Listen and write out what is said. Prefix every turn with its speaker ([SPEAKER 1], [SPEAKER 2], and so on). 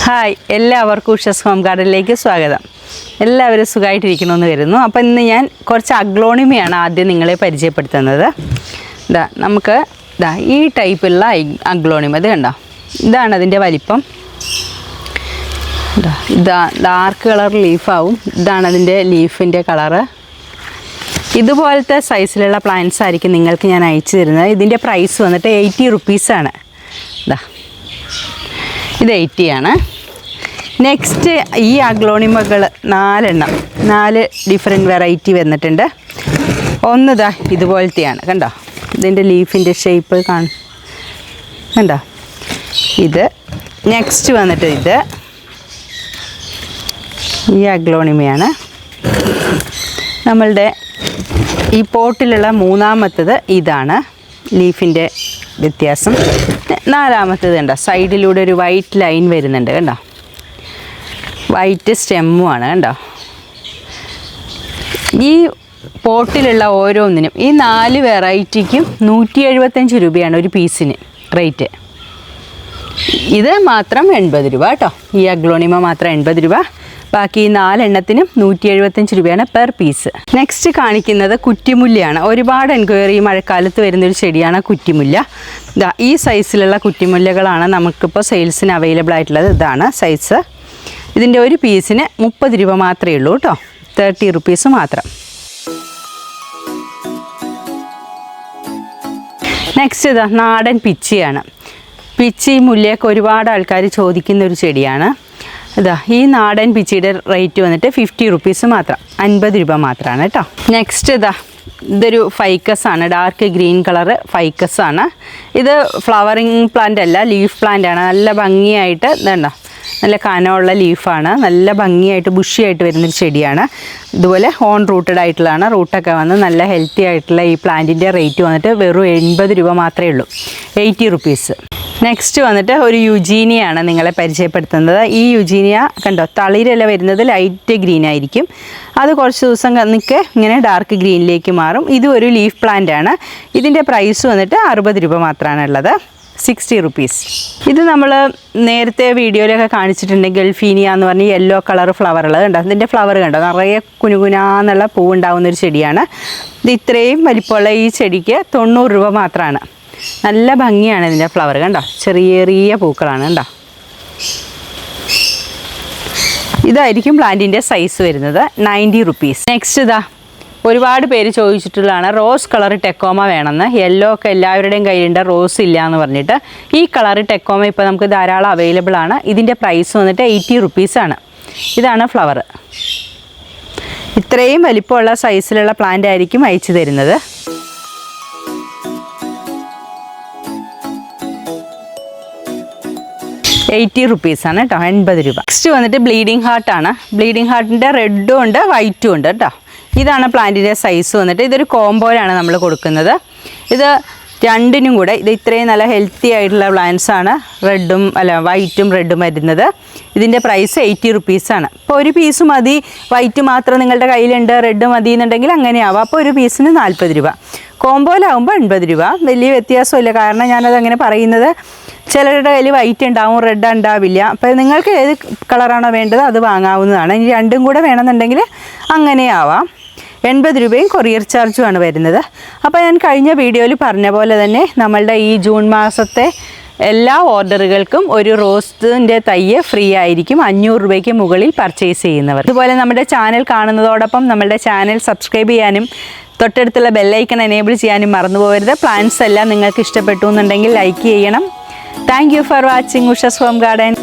[SPEAKER 1] Hi എല്ലാവർക്കും ഉഷസ് home ഗാർഡനിലേക്ക് സ്വാഗതം. എല്ലാവരും സുഖമായിട്ടിരിക്കണമെന്ന് കരുതുന്നു. അപ്പോൾ ഇന്ന് ഞാൻ കുറച്ച് അഗ്ലോണിമയാണ് ആദ്യം നിങ്ങളെ പരിചയപ്പെടുത്തുന്നത്. ഇതാ നമുക്ക് ഇതാ ഈ ടൈപ്പുള്ള അഗ്ലോണിമ ഇത് കണ്ടോ? ഇതാണ് അതിന്റെ വലിപ്പം. ഇതാ ഡാർക്ക് കളർ ലീഫാവും ഇതാണ് അതിന്റെ ലീഫിന്റെ കളറ്. ഇതുപോലത്തെ സൈസിലുള്ള പ്ലാന്റ്സ് ആയിരിക്കും നിങ്ങൾക്ക് ഞാൻ അയച്ചു തരുന്നത്. ഇതിന്റെ പ്രൈസ് വന്നിട്ട് എയ്റ്റി റുപ്പീസാണ് ഇതാ ഇത് എയ്റ്റി ആണ് നെക്സ്റ്റ് ഈ അഗ്ലോണിമകൾ നാലെണ്ണം. നാല് ഡിഫറെന്റ് വെറൈറ്റി വന്നിട്ടുണ്ട്. ഒന്ന് ഇതാ ഇതുപോലത്തെയാണ്. കണ്ടോ? ഇതിന്റെ ലീഫിന്റെ ഷേപ്പ് കാണ കണ്ടോ? ഇത് നെക്സ്റ്റ് വന്നിട്ട് ഇത് ഈ അഗ്ലോണിമയാണ്. നമ്മളുടെ ഈ പോട്ടിലുള്ള മൂന്നാമത്തത് ഇതാണ്. ലീഫിന്റെ വ്യത്യാസം. നാലാമത്തത് കണ്ടോ? സൈഡിലൂടെ ഒരു വൈറ്റ് ലൈൻ വരുന്നുണ്ട് കണ്ടോ? വൈറ്റ് സ്റ്റെമ്മുമാണ് കണ്ടോ? ഈ പോട്ടിലുള്ള ഓരോന്നിനും ഈ നാല് വെറൈറ്റിക്കും നൂറ്റി എഴുപത്തഞ്ച് രൂപയാണ് ഒരു പീസിന് റേറ്റ്. ഇത് മാത്രം എൺപത് രൂപ കേട്ടോ. ഈ അഗ്ലോണിമ മാത്രം എൺപത് രൂപ. ബാക്കി നാലെണ്ണത്തിനും നൂറ്റി എഴുപത്തഞ്ച് രൂപയാണ് പെർ പീസ് നെക്സ്റ്റ് കാണിക്കുന്നത് കുറ്റിമുല്ലയാണ് ഒരുപാട് എൻക്വയറി മഴക്കാലത്ത് വരുന്നൊരു ചെടിയാണ് കുറ്റിമുല്ല. ഇതാ ഈ സൈസിലുള്ള കുറ്റിമുല്ലകളാണ് നമുക്കിപ്പോൾ സെയിൽസിന് അവൈലബിൾ ആയിട്ടുള്ളത്. ഇതാണ് സൈസ് ഇതിന്റെ ഒരു പീസിന് മുപ്പത് രൂപ മാത്രമേ ഉള്ളൂ കേട്ടോ. തേർട്ടി റുപ്പീസ് മാത്രം. നെക്സ്റ്റ് ഇതാ നാടൻ പിച്ചിയാണ്. പിച്ചി മുല്ലയൊക്കെ ഒരുപാട് ആൾക്കാർ ചോദിക്കുന്ന ഒരു ചെടിയാണ്. ഇതാ ഈ നാടൻ പിച്ചിയുടെ റേറ്റ് വന്നിട്ട് ഫിഫ്റ്റി റുപ്പീസ് മാത്രം. അൻപത് രൂപ മാത്രമാണ് കേട്ടോ നെക്സ്റ്റ് ഇതാ ഇതൊരു ഫൈക്കസ് ആണ്. ഡാർക്ക് ഗ്രീൻ കളർ ഫൈക്കസ് ആണ്. ഇത് ഫ്ലവറിങ് പ്ലാന്റ് അല്ല ലീഫ് പ്ലാന്റ് ആണ്. നല്ല ഭംഗിയായിട്ട് ഇതാണ്ടോ നല്ല കനമുള്ള ലീഫാണ് നല്ല ഭംഗിയായിട്ട് ബുഷിയായിട്ട് വരുന്നൊരു ചെടിയാണ്. ഇതുപോലെ ഹോൺ റൂട്ടഡ് ആയിട്ടുള്ളതാണ്. റൂട്ടൊക്കെ വന്ന് നല്ല ഹെൽത്തി ആയിട്ടുള്ള ഈ പ്ലാന്റിന്റെ റേറ്റ് വന്നിട്ട് വെറും എൺപത് രൂപ മാത്രമേ ഉള്ളൂ. എയ്റ്റി റുപ്പീസ് നെക്സ്റ്റ് വന്നിട്ട് ഒരു യുജീനിയാണ് നിങ്ങളെ പരിചയപ്പെടുത്തുന്നത്. ഈ യുജീനിയ കണ്ടോ തളിരല വരുന്നത് ലൈറ്റ് ഗ്രീൻ ആയിരിക്കും. അത് കുറച്ച് ദിവസം നിൽക്കെ ഇങ്ങനെ ഡാർക്ക് ഗ്രീനിലേക്ക് മാറും. ഇതും ഒരു ലീഫ് പ്ലാന്റ് ആണ്. ഇതിന്റെ പ്രൈസ് വന്നിട്ട് അറുപത് രൂപ മാത്രമാണ് ഉള്ളത്. സിക്സ്റ്റി റുപ്പീസ് ഇത് നമ്മൾ നേരത്തെ വീഡിയോയിലൊക്കെ കാണിച്ചിട്ടുണ്ട് ഗൾഫീനിയ എന്ന് പറഞ്ഞ യെല്ലോ കളർ ഫ്ലവറുകൾ കണ്ടോ? അതിന്റെ ഫ്ലവർ കണ്ടോ? നിറയെ കുനുകുനാന്നുള്ള പൂവുണ്ടാവുന്ന ഒരു ചെടിയാണ്. ഇത് ഇത്രയും വലിപ്പമുള്ള ഈ ചെടിക്ക് തൊണ്ണൂറ് രൂപ മാത്രമാണ്. നല്ല ഭംഗിയാണ് ഇതിന്റെ ഫ്ലവർ കണ്ടോ? ചെറിയ ചെറിയ പൂക്കളാണ് കണ്ടോ? ഇതായിരിക്കും പ്ലാന്റിന്റെ സൈസ് വരുന്നത് നയന്റി റുപ്പീസ് നെക്സ്റ്റ് ഇതാ ഒരുപാട് പേര് ചോദിച്ചിട്ടുള്ളതാണ് റോസ് കളർ ടെക്കോമ വേണമെന്ന്. യെല്ലോ ഒക്കെ എല്ലാവരുടെയും കയ്യിലുണ്ട് റോസ് ഇല്ല എന്ന് പറഞ്ഞിട്ട്. ഈ കളർ ടെക്കോമ ഇപ്പോൾ നമുക്ക് ധാരാളം അവൈലബിൾ ആണ്. ഇതിന്റെ പ്രൈസ് വന്നിട്ട് എയ്റ്റി റുപ്പീസാണ് ഇതാണ് ഫ്ലവർ ഇത്രയും വലിപ്പമുള്ള സൈസിലുള്ള പ്ലാന്റ് ആയിരിക്കും അയച്ചു തരുന്നത്. എയ്റ്റി റുപ്പീസാണ് കേട്ടോ എൺപത് രൂപ. നെക്സ്റ്റ് വന്നിട്ട് ബ്ലീഡിങ് ഹാർട്ടാണ് ബ്ലീഡിങ് ഹാർട്ടിന്റെ റെഡും ഉണ്ട് വൈറ്റും ഉണ്ട് കേട്ടോ. ഇതാണ് പ്ലാന്റിന്റെ സൈസ് വന്നിട്ട് ഇതൊരു കോംബോയിലാണ് നമ്മൾ കൊടുക്കുന്നത്. ഇത് രണ്ടിനും കൂടെ ഇത് ഇത്രയും നല്ല ഹെൽത്തി ആയിട്ടുള്ള പ്ലാന്റ്സ് ആണ്. റെഡും അല്ല വൈറ്റും റെഡും വരുന്നത്. ഇതിന്റെ പ്രൈസ് എയ്റ്റി റുപ്പീസാണ് അപ്പോൾ ഒരു പീസ് മതി വൈറ്റ് മാത്രം നിങ്ങളുടെ കയ്യിലുണ്ട് റെഡ് മതി എന്നുണ്ടെങ്കിൽ അങ്ങനെയാവാം. അപ്പോൾ ഒരു പീസിന് നാൽപ്പത് രൂപ. കോംബോയിലാവുമ്പോൾ എൺപത് രൂപ. വലിയ വ്യത്യാസമില്ല കാരണം ഞാനത് അങ്ങനെ പറയുന്നത് ചിലരുടെ കയ്യിൽ വൈറ്റ് ഉണ്ടാവും റെഡ് ഉണ്ടാവില്ല. അപ്പോൾ നിങ്ങൾക്ക് ഏത് കളറാണോ വേണ്ടത് അത് വാങ്ങാവുന്നതാണ്. ഇനി രണ്ടും കൂടെ വേണമെന്നുണ്ടെങ്കിൽ അങ്ങനെ ആവാം. എൺപത് രൂപയും കൊറിയർ ചാർജുമാണ് വരുന്നത്. അപ്പോൾ ഞാൻ കഴിഞ്ഞ വീഡിയോയിൽ പറഞ്ഞ പോലെ തന്നെ നമ്മളുടെ ഈ ജൂൺ മാസത്തെ എല്ലാ ഓർഡറുകൾക്കും ഒരു റോസ്റ്റിന്റെ തയ്യ് ഫ്രീ ആയിരിക്കും. അഞ്ഞൂറ് രൂപയ്ക്ക് മുകളിൽ പർച്ചേസ് ചെയ്യുന്നവർ. അതുപോലെ നമ്മുടെ ചാനൽ കാണുന്നതോടൊപ്പം നമ്മളുടെ ചാനൽ സബ്സ്ക്രൈബ് ചെയ്യാനും തൊട്ടടുത്തുള്ള ബെല്ലൈക്കൺ എനേബിൾ ചെയ്യാനും മറന്നു പോകരുത് പ്ലാൻസ് എല്ലാം നിങ്ങൾക്ക് ഇഷ്ടപ്പെട്ടു എന്നുണ്ടെങ്കിൽ ലൈക്ക് ചെയ്യണം. thank you for watching Ushas home garden